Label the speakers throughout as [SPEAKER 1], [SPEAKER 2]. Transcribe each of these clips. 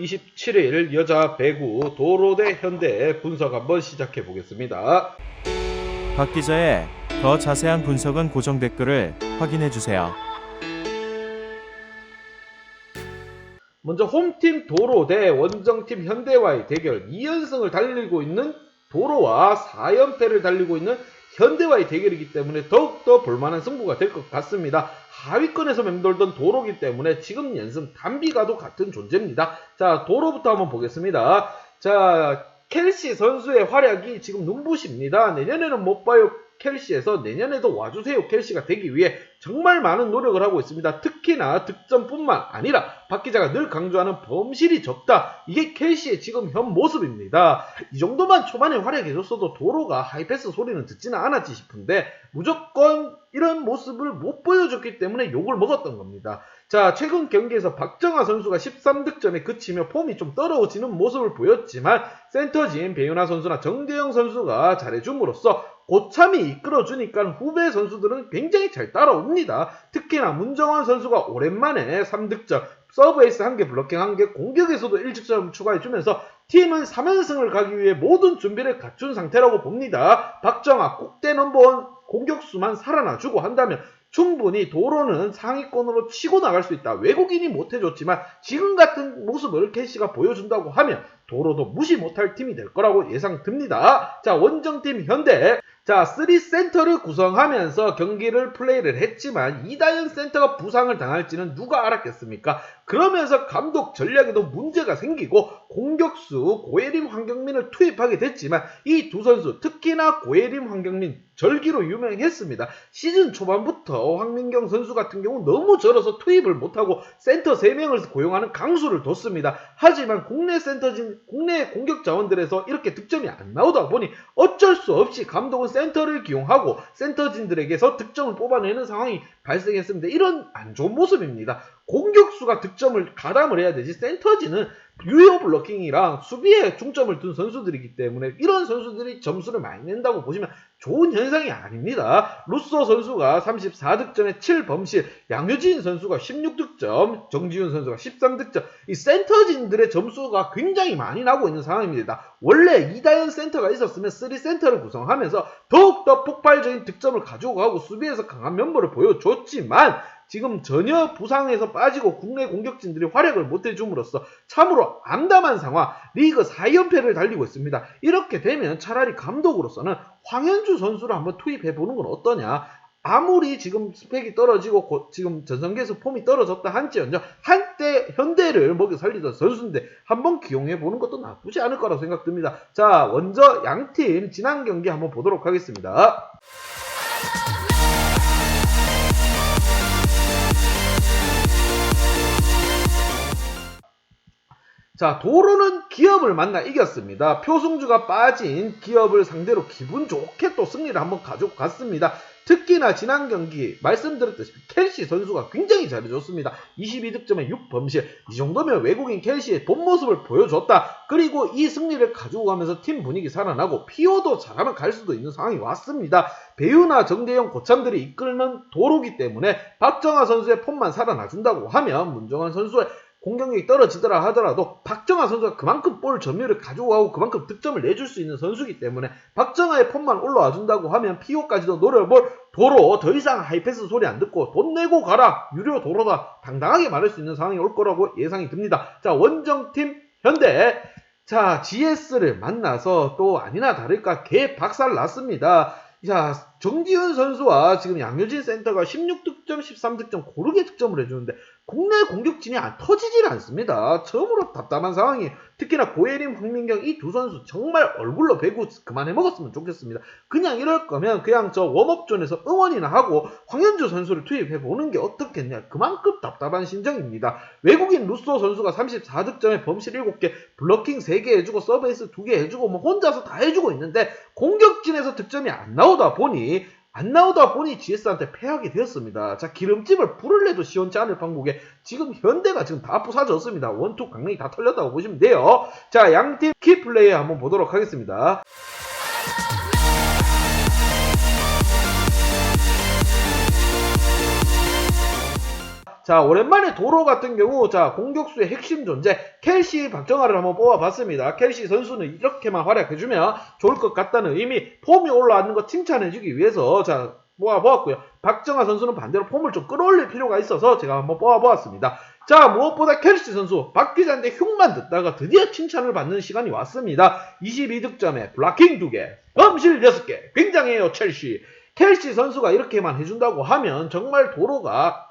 [SPEAKER 1] 1월 27일 여자 배구 도로 대 현대 분석 한번 시작해 보겠습니다.
[SPEAKER 2] 박 기자의 더 자세한 분석은 고정 댓글을 확인해 주세요.
[SPEAKER 1] 먼저 홈팀 도로 대 원정팀 현대와의 대결 2연승을 달리고 있는 도로와 4연패를 달리고 있는 현대와의 대결이기 때문에 더욱더 볼만한 승부가 될 것 같습니다. 하위권에서 맴돌던 도로기 때문에 지금 연승 단비가도 같은 존재입니다. 자, 도로부터 한번 보겠습니다. 자, 켈시 선수의 활약이 지금 눈부십니다. 내년에는 못 봐요. 켈시에서 내년에도 와주세요 켈시가 되기 위해 정말 많은 노력을 하고 있습니다. 특히나 득점뿐만 아니라 박 기자가 늘 강조하는 범실이 적다. 이게 켈시의 지금 현 모습입니다. 이 정도만 초반에 활약해줬어도 도로가 하이패스 소리는 듣지는 않았지 싶은데 무조건 이런 모습을 못 보여줬기 때문에 욕을 먹었던 겁니다. 자, 최근 경기에서 박정아 선수가 13득점에 그치며 폼이 좀 떨어지는 모습을 보였지만 센터진 배윤아 선수나 정대영 선수가 잘해줌으로써 고참이 이끌어주니까 후배 선수들은 굉장히 잘 따라옵니다. 특히나 문정원 선수가 오랜만에 3득점, 서브 에이스 1개, 블로킹 1개, 공격에서도 1득점 추가해주면서 팀은 3연승을 가기 위해 모든 준비를 갖춘 상태라고 봅니다. 박정아 꼭대 넘버원 공격수만 살아나주고 한다면 충분히 도로는 상위권으로 치고 나갈 수 있다. 외국인이 못해줬지만 지금 같은 모습을 캐시가 보여준다고 하면 도로도 무시 못할 팀이 될 거라고 예상됩니다. 자, 원정팀 현대. 자, 3센터를 구성하면서 경기를 플레이를 했지만 이다현 센터가 부상을 당할지는 누가 알았겠습니까? 그러면서 감독 전략에도 문제가 생기고 공격수 고예림 황경민을 투입하게 됐지만 이 두 선수 특히나 고예림 황경민 절기로 유명했습니다. 시즌 초반부터 황민경 선수 같은 경우 너무 절어서 투입을 못하고 센터 3명을 고용하는 강수를 뒀습니다. 하지만 국내 센터진 국내 공격 자원들에서 이렇게 득점이 안 나오다 보니 어쩔 수 없이 감독은 센터를 기용하고 센터진들에게서 득점을 뽑아내는 상황이 발생했습니다. 이런 안 좋은 모습입니다. 공격수가 득점을 가담을 해야 되지 센터진은 유효 블로킹이랑 수비에 중점을 둔 선수들이기 때문에 이런 선수들이 점수를 많이 낸다고 보시면 좋은 현상이 아닙니다. 루소 선수가 34득점에 7범실, 양효진 선수가 16득점, 정지훈 선수가 13득점, 이 센터진들의 점수가 굉장히 많이 나고 있는 상황입니다. 원래 이다현 센터가 있었으면 3센터를 구성하면서 더욱더 폭발적인 득점을 가지고 가고 수비에서 강한 면모를 보여줬지만 지금 전혀 부상에서 빠지고 국내 공격진들이 활약을 못해줌으로써 참으로 암담한 상황, 리그 4연패를 달리고 있습니다. 이렇게 되면 차라리 감독으로서는 황현주 선수를 한번 투입해보는 건 어떠냐? 아무리 지금 스펙이 떨어지고 고- 지금 전성기에서 폼이 떨어졌다 한지언정 한때 현대를 먹여 살리던 선수인데 한번 기용해 보는 것도 나쁘지 않을 거라고 생각됩니다. 자, 먼저 양팀 지난 경기 한번 보도록 하겠습니다. 자, 도로는 기업을 만나 이겼습니다. 표승주가 빠진 기업을 상대로 기분 좋게 또 승리를 한번 가지고 갔습니다. 특히나 지난 경기 말씀드렸듯이 켈시 선수가 굉장히 잘해줬습니다. 22득점에 6범실. 이 정도면 외국인 켈시의 본 모습을 보여줬다. 그리고 이 승리를 가지고 가면서 팀 분위기 살아나고 피오도 잘하면 갈 수도 있는 상황이 왔습니다. 배우나 정대영 고참들이 이끄는 도로기 때문에 박정아 선수의 폼만 살아나준다고 하면 문정환 선수의 공격력이 떨어지더라 하더라도 박정아 선수가 그만큼 볼 점유율을 가지고 가고 그만큼 득점을 내줄 수 있는 선수이기 때문에 박정아의 폼만 올라와 준다고 하면 피오까지도 노려볼 도로 더 이상 하이패스 소리 안 듣고 돈 내고 가라 유료 도로다 당당하게 말할 수 있는 상황이 올 거라고 예상이 듭니다. 자 원정팀 현대 자 GS를 만나서 또 아니나 다를까 개 박살 났습니다. 자, 정지훈 선수와 지금 양효진 센터가 16득점, 13득점 고르게 득점을 해주는데 국내 공격진이 안 터지질 않습니다. 처음으로 답답한 상황이 특히나 고예림, 황민경 이 두 선수 정말 얼굴로 배구 그만해 먹었으면 좋겠습니다. 그냥 이럴 거면 그냥 저 웜업존에서 응원이나 하고 황현주 선수를 투입해 보는 게 어떻겠냐. 그만큼 답답한 심정입니다. 외국인 루소 선수가 34득점에 범실 7개, 블로킹 3개 해주고 서브에이스 2개 해주고 뭐 혼자서 다 해주고 있는데 공격진에서 득점이 안 나오다 보니 안 나오다 보니 GS한테 패하게 되었습니다. 자, 기름집을 불을 내도 시원치 않을 판국에 지금 현대가 지금 다 부사졌습니다. 원투 강력이 다 털렸다고 보시면 돼요. 자, 양팀 키플레이 한번 보도록 하겠습니다. 자, 오랜만에 도로 같은 경우, 자, 공격수의 핵심 존재, 켈시 박정아를 한번 뽑아봤습니다. 켈시 선수는 이렇게만 활약해주면 좋을 것 같다는 의미, 폼이 올라왔는 거 칭찬해주기 위해서, 자, 뽑아보았고요. 박정아 선수는 반대로 폼을 좀 끌어올릴 필요가 있어서 제가 한번 뽑아보았습니다. 자, 무엇보다 켈시 선수, 박 기자인데 흉만 듣다가 드디어 칭찬을 받는 시간이 왔습니다. 22득점에 블락킹 2개, 범실 6개, 굉장해요, 첼시. 켈시 선수가 이렇게만 해준다고 하면 정말 도로가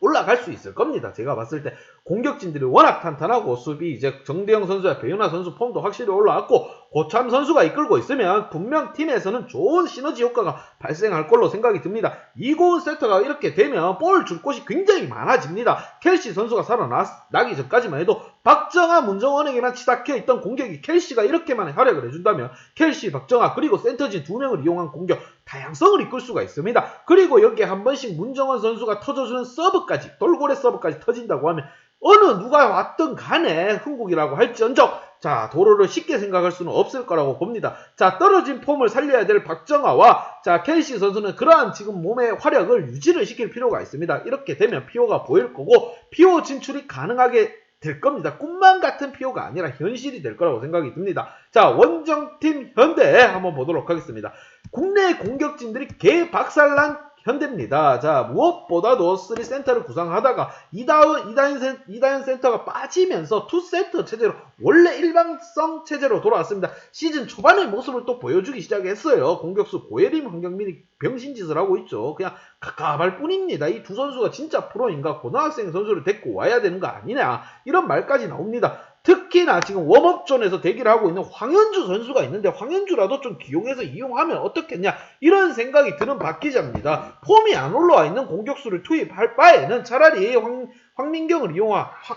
[SPEAKER 1] 올라갈 수 있을 겁니다. 제가 봤을 때 공격진들이 워낙 탄탄하고 수비 이제 정대영 선수와 배윤아 선수 폼도 확실히 올라왔고 고참 선수가 이끌고 있으면 분명 팀에서는 좋은 시너지 효과가 발생할 걸로 생각이 듭니다. 이고은 세터가 이렇게 되면 볼 줄 곳이 굉장히 많아집니다. 켈시 선수가 살아나기 전까지만 해도 박정아, 문정원에게만 치닫혀 있던 공격이 켈시가 이렇게만 활약을 해준다면 켈시, 박정아 그리고 센터진 두 명을 이용한 공격 다양성을 이끌 수가 있습니다. 그리고 여기에 한 번씩 문정원 선수가 터져주는 서브까지 돌고래 서브까지 터진다고 하면 어느 누가 왔든 간에 흥국이라고 할지언정 자 도로를 쉽게 생각할 수는 없을 거라고 봅니다. 자 떨어진 폼을 살려야 될 박정아와 자 켈시 선수는 그러한 지금 몸의 활약을 유지를 시킬 필요가 있습니다. 이렇게 되면 피오가 보일 거고 피오 진출이 가능하게 될 겁니다. 꿈만 같은 피오가 아니라 현실이 될 거라고 생각이 듭니다. 자 원정팀 현대 한번 보도록 하겠습니다. 국내 공격진들이 개박살난 현대입니다. 자, 무엇보다도 3센터를 구상하다가 이다은, 이다현, 센, 이다현 센터가 빠지면서 2센터 체제로 원래 일방성 체제로 돌아왔습니다. 시즌 초반의 모습을 또 보여주기 시작했어요. 공격수 고예림, 황경민이 병신짓을 하고 있죠. 그냥 가깝할 뿐입니다. 이 두 선수가 진짜 프로인가 고등학생 선수를 데리고 와야 되는 거 아니냐 이런 말까지 나옵니다. 특히나 지금 웜업존에서 대기를 하고 있는 황현주 선수가 있는데 황현주라도 좀 기용해서 이용하면 어떻겠냐 이런 생각이 드는 박 기자입니다. 폼이 안 올라와 있는 공격수를 투입할 바에는 차라리 황, 황민경을 이용한 황,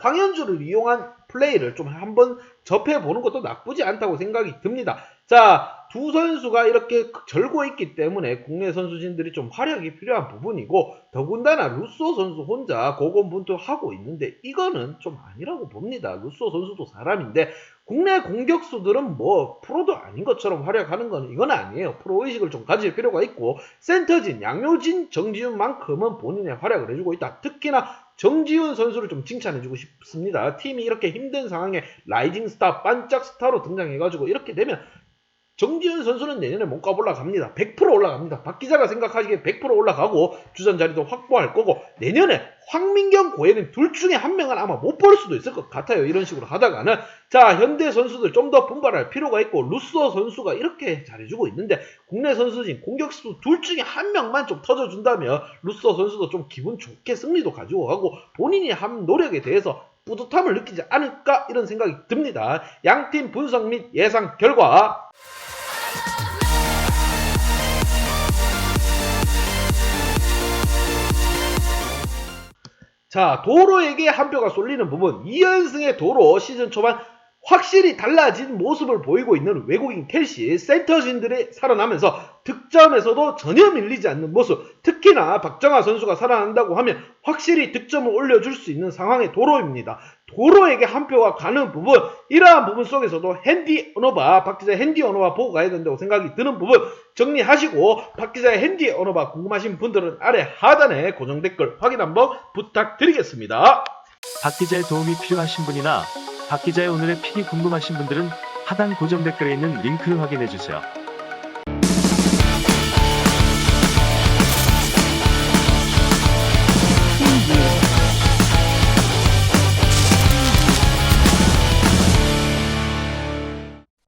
[SPEAKER 1] 황현주를 이용한 플레이를 좀 한번 접해보는 것도 나쁘지 않다고 생각이 듭니다. 자, 두 선수가 이렇게 절고 있기 때문에 국내 선수진들이 좀 활약이 필요한 부분이고 더군다나 루소 선수 혼자 고군분투하고 있는데 이거는 좀 아니라고 봅니다. 루소 선수도 사람인데 국내 공격수들은 뭐 프로도 아닌 것처럼 활약하는 건 이건 아니에요. 프로 의식을 좀 가질 필요가 있고 센터진 양효진, 정지훈만큼은 본인의 활약을 해주고 있다. 특히나 정지훈 선수를 좀 칭찬해주고 싶습니다. 팀이 이렇게 힘든 상황에 라이징 스타, 반짝 스타로 등장해가지고 이렇게 되면 정지훈 선수는 내년에 몸값 올라갑니다. 100% 올라갑니다. 박 기자가 생각하기에 100% 올라가고 주전 자리도 확보할 거고 내년에 황민경, 고혜는 둘 중에 한 명은 아마 못 볼 수도 있을 것 같아요. 이런 식으로 하다가는 자 현대 선수들 좀 더 분발할 필요가 있고 루소 선수가 이렇게 잘해주고 있는데 국내 선수진 공격수 둘 중에 한 명만 좀 터져준다면 루소 선수도 좀 기분 좋게 승리도 가지고 가고 본인이 한 노력에 대해서 뿌듯함을 느끼지 않을까 이런 생각이 듭니다. 양팀 분석 및 예상 결과 자, 도로에게 한 표가 쏠리는 부분. 2연승의 도로 시즌 초반 확실히 달라진 모습을 보이고 있는 외국인 켈시 센터진들이 살아나면서 득점에서도 전혀 밀리지 않는 모습. 특히나 박정아 선수가 살아난다고 하면 확실히 득점을 올려줄 수 있는 상황의 도로입니다. 도로에게 한 표가 가는 부분, 이러한 부분 속에서도 핸디 언어바, 박 기자의 핸디 언어바 보고 가야 된다고 생각이 드는 부분 정리하시고 박 기자의 핸디 언어바 궁금하신 분들은 아래 하단에 고정 댓글 확인 한번 부탁드리겠습니다.
[SPEAKER 2] 박 기자의 도움이 필요하신 분이나 박 기자의 오늘의 픽이 궁금하신 분들은 하단 고정 댓글에 있는 링크를 확인해 주세요.